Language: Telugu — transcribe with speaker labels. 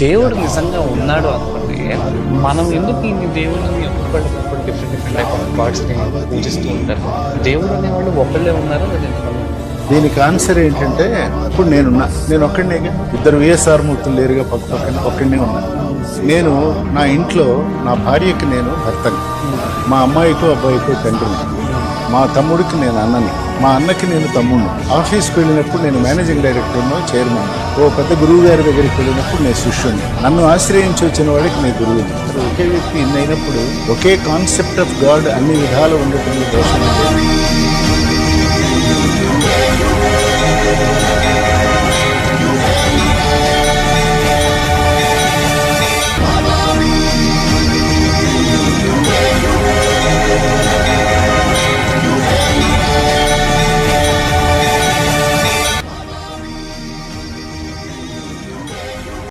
Speaker 1: దేవుడు నిజంగా ఉన్నాడు అనుకోండి మనం ఎందుకు ఇన్ని దేవుళ్ళని ఒక్కొక్కళ్ళు డిఫరెంట్ డిఫరెంట్ టైప్ ఆఫ్ గాడ్స్ని పూజిస్తూ ఉంటారు? దేవుడు అనేవాళ్ళు ఒకళ్ళే ఉన్నారా
Speaker 2: దీనికి ఆన్సర్ ఏంటంటే ఇప్పుడు నేనున్నా నేను ఒక్కడినే ఇద్దరు విఎస్ఆర్ మూర్తులు లేరుగా పక్క పక్కన ఒక్కడినే ఉన్నాను నేను నా ఇంట్లో నా భార్యకి నేను భర్తని. మా అమ్మాయికు అబ్బాయికు తండ్రిని. మా తమ్ముడికి నేను అన్నని. మా అన్నకి నేను తమ్ముడు ఆఫీస్కి వెళ్ళినప్పుడు నేను మేనేజింగ్ డైరెక్టర్ను చైర్మన్. ఓ పెద్ద గురువు గారి దగ్గరికి వెళ్ళినప్పుడు నేను శిష్యుని. నన్ను ఆశ్రయించి వచ్చిన వాడికి నేను గురువు ఒకే వ్యక్తి ఎన్నైనప్పుడు అయినప్పుడు ఒకే కాన్సెప్ట్ ఆఫ్ గాడ్ అన్ని విధాలు ఉండటం దోషం